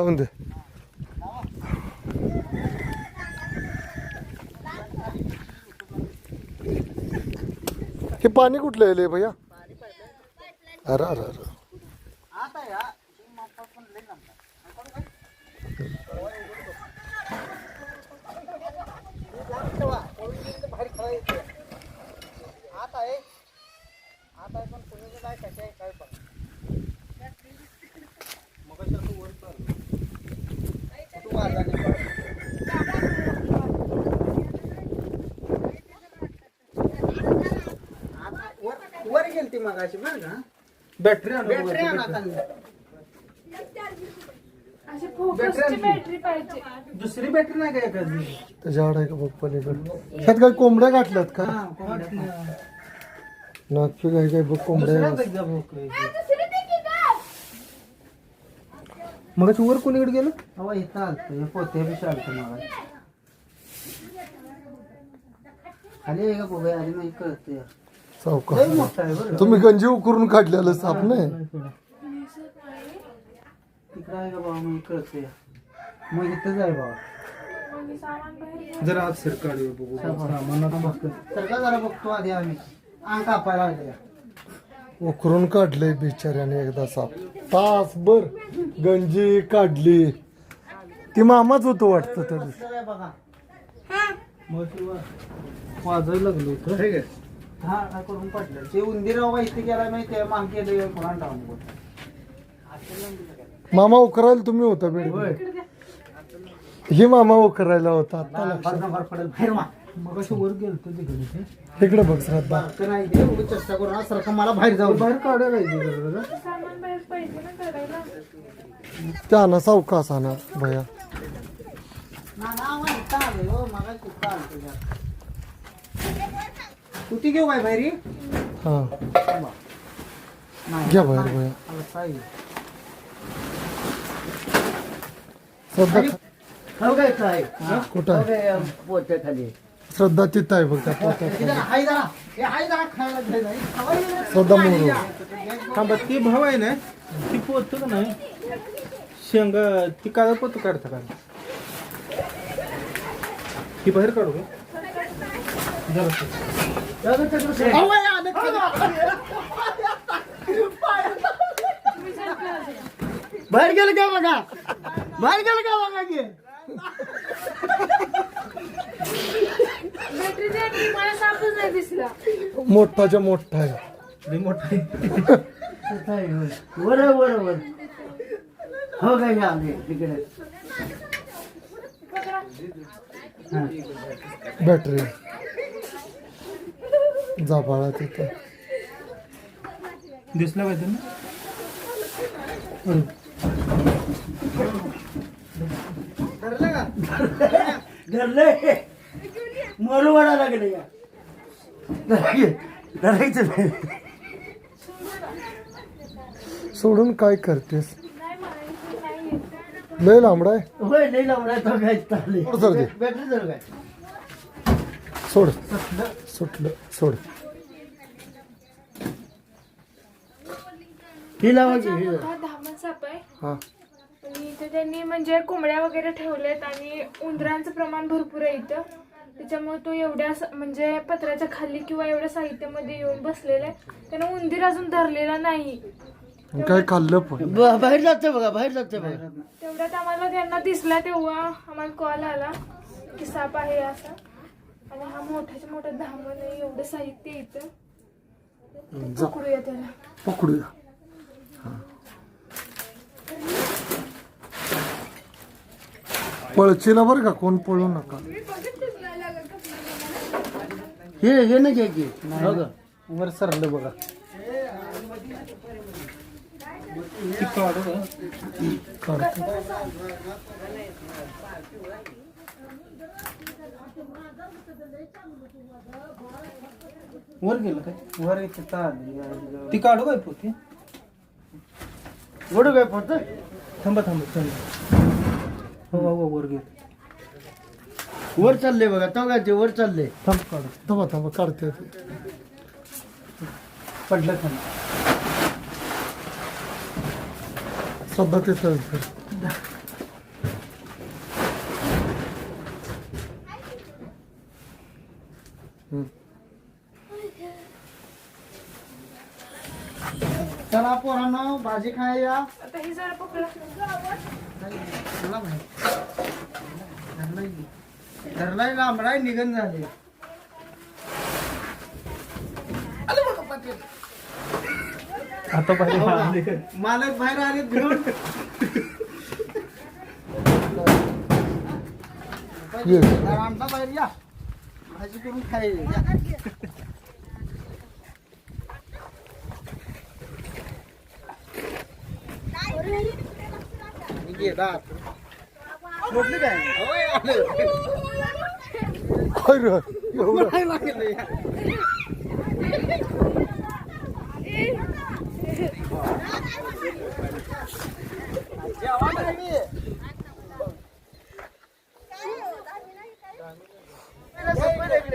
जाऊन दे हे पाणी कुठलं येले भैया अरे अरे अरे आता आहे आता आहे पण पुण्याचं काय कसं आहे काय पण मग तू वर चाल. तू वाजा नाही पाड. आता वर- वर गेलती मगाशी बरं का? बॅटरी बॅटरी आणा बॅटरी. खाली. अशी फोकसची बॅटरी पाहिजे. दुसरी बॅटरी नाही का एखादी? त्याच्यावर आहे का बघ पलीकडे? ह्यात काय कोंबड्या गाठल्यात का? हा, कोंबड्या. नागपी काय काय बघ कोंबड्या दुसऱ्याच एकदा भोकळी. मग वर कोणीकडे गेलं? अहो, इथं आलतं. हे पोते बी शाळतं मला खाली आहे का बघूया आधी नाही कळतं लय मोठा आहे बरं. का. तुम्ही गंजी उकरून काढलेलं साप नाही? तिकडं आहे का बाबा? मग कळतं यार. मग इथंच आहे बाबा. सामान बाहेर जरा आज सर काढूया बघू सामानात फक्त तर का जरा बघतो आधी आम्ही. अंग कापायला लागले उकरून काढले बिचाऱ्याने एकदा साप. तासभर गंजी काढली. ती मामाच होतो वाटतं त्या दिवशी. बघा. मग वाजायला लागलो होतं. हा काय करून पडलं ते उंदीराव इथे गेला माग कोणा मामा उकरायला तुम्ही होता बेड. ही मामा उकरायला होता आता लक्षात. भर पडेल बाहेर मा मग अशी वर गेलं तिकडे ते. बघ श्रद्धा. बारकं नाही ते उगाच चेष्टा करून सारखं मला बाहेर जाऊ. बाहेर काढायला पाहिजे जरा जरा. सामान बाहेर पाहिजे ना करायला. त्या ना सावकास आणा भया. ना ना मग इथं आलोय हो मला कुठं आलं तुझ्या कुठे घेऊ काय बाहेरी? हा. घ्या बाहेर काय श्रद्धा हो कुठं आहे? श्रद्धा तिथं आहे बघ त्या पोत्यात. हाय जरा. हे हाय जरा खायला घे जरा. खावायला श्रद्धा मोरू. थांबा ती भाव आहे ना ती पोत का नाही? शेंगा ती काळं पोत काढता का? ती बाहेर काढू का? जरा. बाहेर गेलं का बघा? बाहेर गेलं का बघा की? बॅटरी द्या मला सापच नाही दिसला मोठाच्या मोठा आहे. मोठा आहे. वर वर वर. हो काय हे आले तिकडे. बॅटरी जा बाळा तिथं. दिसला पाहिजे ना लागले या. धरायचं. सोडून काय करतेस. लय लांबडा आहे होय नाही लावणार तो काय चालले. बॅटरी जर काय? सोड. सुटलं. सोड. ही लावा की हा लावा. मोठा धामण साप आहे हा. आणि इथे त्यांनी म्हणजे कोंबड्या वगैरे ठेवलेत आणि उंदरांचं प्रमाण भरपूर आहे इथं. त्याच्यामुळे तो एवढ्या स- म्हणजे पत्र्याच्या खाली किंवा एवढ्या साहित्यामध्ये येऊन बसलेला आहे. त्यानं उंदीर अजून धरलेला नाही. काय खाल्लं पण. ब- बाहेर जाते बघा बाहेर जाते बघा. तेवढ्यात आम्हाला त्यांना दिसला तेव्हा आम्हाला कॉल आला की साप आहे असा. आणि हा मोठ्याच्या मोठा धामण एवढं साहित्य जा. पकडूया त्याला. पकडूया. पळचीला बरं का कोण पळू नका. हे हे घ्यायची हो का? वर सरलं बघा. काढतो. वर गेलं काय? वर येते ती काढू काय पोती? एवढं काय पडतं थांबा थांबा थांबा. हो हो हो, वर गेलं. वर चालले बघा तो काय वर चालले थांब काढू. थांबा थांबा काढते. ते. पडलं खाली श्रद्धा तिथं आहे. हम्म. चला पोरांनो भाजी खाय या. आता ही जरा पकडा. चला बाहेर. धरलाय- लांबडाय निघन झाले. आता पाहिजे मालक बाहेर आले घेऊन. ये. आमचा बाहेर या. भाजी करून खायला घेतात मोठली काय होय, आलं. काय रे? एवढं नाही लागलं या. जेवण आहे मी.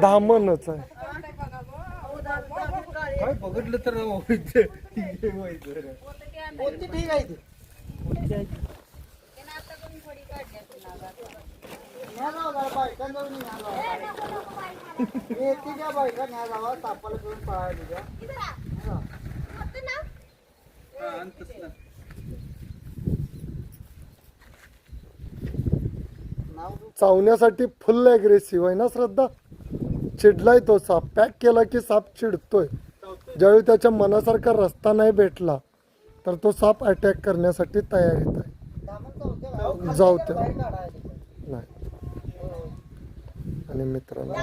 दामनच आहे. काय बघितलं तर कोणती ठीक आहे बायकां. त्या न्या जावा पळायला नाव चावण्यासाठी फुल अग्रेसिव्ह आहे ना श्रद्धा? चिडलाय तो साप. पॅक केला की साप चिडतोय. ज्यावेळी त्याच्या मनासारखा रस्ता नाही भेटला तर तो साप अटॅक करण्यासाठी तयारीत आहे. जाऊ त्या नाही. आणि मित्रांनो.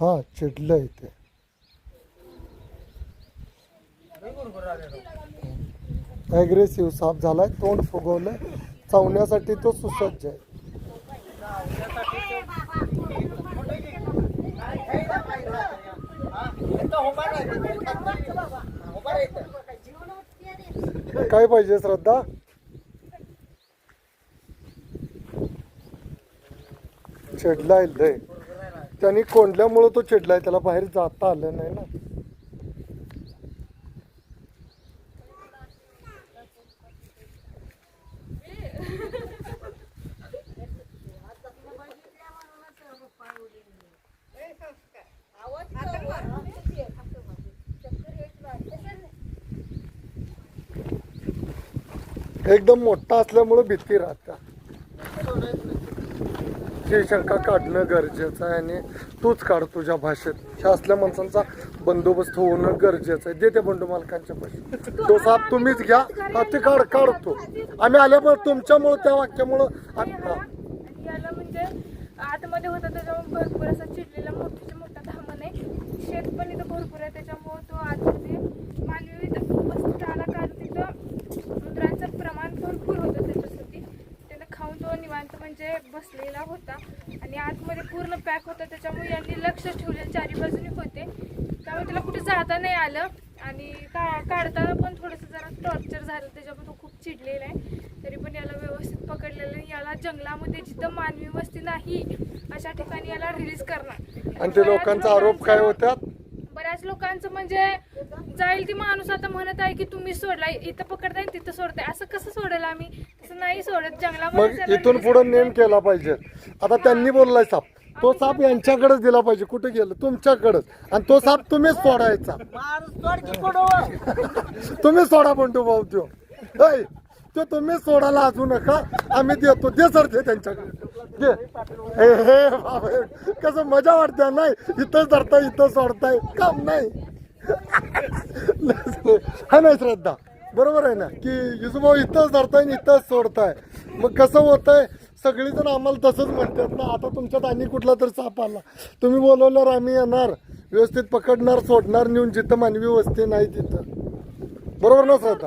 हा चिडलंय ते. ॲग्रेसिव्ह साप झालाय तोंड फुगवलंय. चावण्यासाठी तो सुसज्ज आहे. काय पाहिजे श्रद्धा? चिडलाय लय. त्यांनी कोंडल्यामुळे तो चिडलाय त्याला बाहेर जाता आलं नाही ना. एकदम मोठा असल्यामुळे भीती राहत्या. ही शंका काढणं गरजेचं आहे आणि तूच काढ तुझ्या भाषेत. ह्या असल्या माणसांचा बंदोबस्त होणं गरजेचं आहे. दे त्या बंडू मालकांच्या पैसे. तो साप तुम्हीच घ्या. हा ते काढ काढतो. आम्ही आल्यामुळे तुमच्यामुळं त्या वाक्यामुळं आत- हा. याला म्हणजे आतमध्ये होता त्याच्यामुळे भरपूर असा चिडलेला मोठा धामण आहे. शेत पण इथं भरपूर आहे त्याच्यामुळे तो आतमध्ये मानवी इथं उपस्थित आला कारण तिथं उंदरांचं प्रमाण भरपूर होतं त्याच्यासाठी त्यानं खाऊन तो निवांत म्हणजे बसलेला होता. आणि आतमध्ये पूर्ण पॅक होता. त्याच्यामुळे यांनी लक्ष ठेवले चारी बाजूने होते. त्यामुळे त्याला कुठे जाता नाही आलं. आणि का काढताना पण थोडंसं जरा टॉर्चर झालं. त्याच्यामुळे तो खूप चिडलेला आहे. तरी पण याला व्यवस्थित पकडलेलं याला जंगलामध्ये जिथं मानवी वस्ती नाही अशा ठिकाणी याला रिलीज करणार. आणि ते लोकांचा आरोप काय होत्यात? बऱ्याच लोकांचं म्हणजे जाईल ती माणूस आता म्हणत आहे की तुम्ही सोडला इथं पकडताय आणि तिथं सोडताय. असं कसं सोडेल आम्ही? तसं नाही सोडत. जंगलामध्ये मग इथून पुढे. नेम केला पाहिजे. आता त्यांनी बोललाय साप. तो साप यांच्याकडेच दिला पाहिजे. कुठे गेलं? तुमच्याकडेच. आणि तो साप तुम्हीच सोडायचा. तुम्ही सोडा बंटू भाऊ त्यो. ऐ, तो तुम्ही सोडायला असू नका. आम्ही देतो. दे सर ते त्यांच्याकडे. हे कसं मजा वाटते नाही. इथंच धरताय इथं सोडताय. काम नाही. हा नाही श्रद्धा. बरोबर आहे ना? की युजुभाऊ इथंच धरताय आणि इथंच सोडताय. मग कसं होतंय? सगळीजण आम्हाला तसंच म्हणतात ना आता तुमच्यात आणि कुठला तर साप आला. तुम्ही बोलवल्यावर आम्ही येणार. व्यवस्थित पकडणार सोडणार नेऊन जिथं मानवी वस्ती नाही तिथं. बरोबर ना श्रद्धा?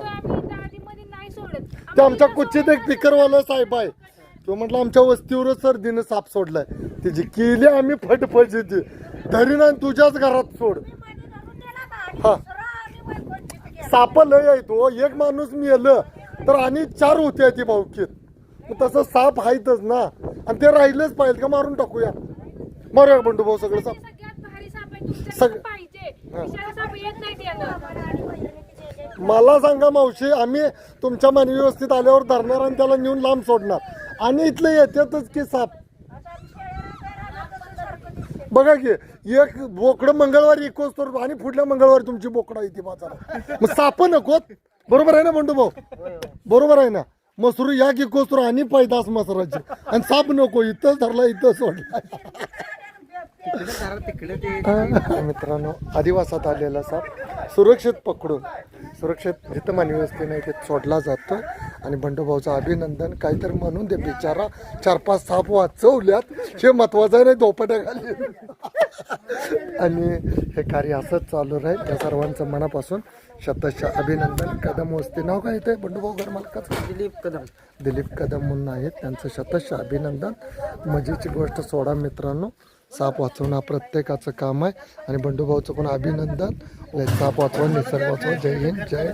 ते आमच्या कुचित एक पिकरवाला साहेब आहे. तो म्हटलं आमच्या वस्तीवरच सर्दीनं साप सोडलाय. त्याची केली आम्ही फटफजी ती धरी ना तुझ्याच घरात सोड. हा. साप लय आहे तो. एक माणूस मेलं तर आणि चार होते ती भाऊकीत. तसं साप आहेतच ना. आणि ते राहिलेच पाहिजे का मारून टाकूया. मारूया बंडू भाऊ सगळं साप? सग- मला सांगा मावशी आम्ही तुमच्या मानवी व्यवस्थित आल्यावर धरणार आणि त्याला नेऊन लांब सोडणार. आणि इथलं येतातच की साप. बघा की एक बोकडं मंगळवारी इकोच तर आणि पुढल्या मंगळवारी तुमची बोकडं येते बाजारात. मग साप नकोत बरोबर आहे ना म्हणतो भाऊ? बरोबर आहे ना? मसरू या की कोसरू आणि पैदास मसराची. आणि साप नको इथंच धरला इथंच सोडला. मित्रांनो आदिवासात आलेला साप सुरक्षित पकडून सुरक्षित जिथं मानवी वस्ती नाही तिथं सोडला जातो. आणि बंडूभाऊचं अभिनंदन काहीतरी म्हणून ते बिचारा चार पाच साप वाचवल्यात हे महत्वाचं आहे नाही दोपट्याखाली आणि हे कार्य असंच चालू राहील त्या सर्वांचं मनापासून शतश अभिनंदन. कदम वस्ती नाव काय येते बंडूभाऊ घर मालकाचं? दिलीप कदम. दिलीप कदम म्हणून आहेत त्यांचं शतश अभिनंदन. मजेची गोष्ट सोडा मित्रांनो. साप वाचवणं हा प्रत्येकाचं काम आहे. आणि बंडूभाऊचं पण अभिनंदन. साप वाचवा निसर्ग वाचवा. जय हिंद जय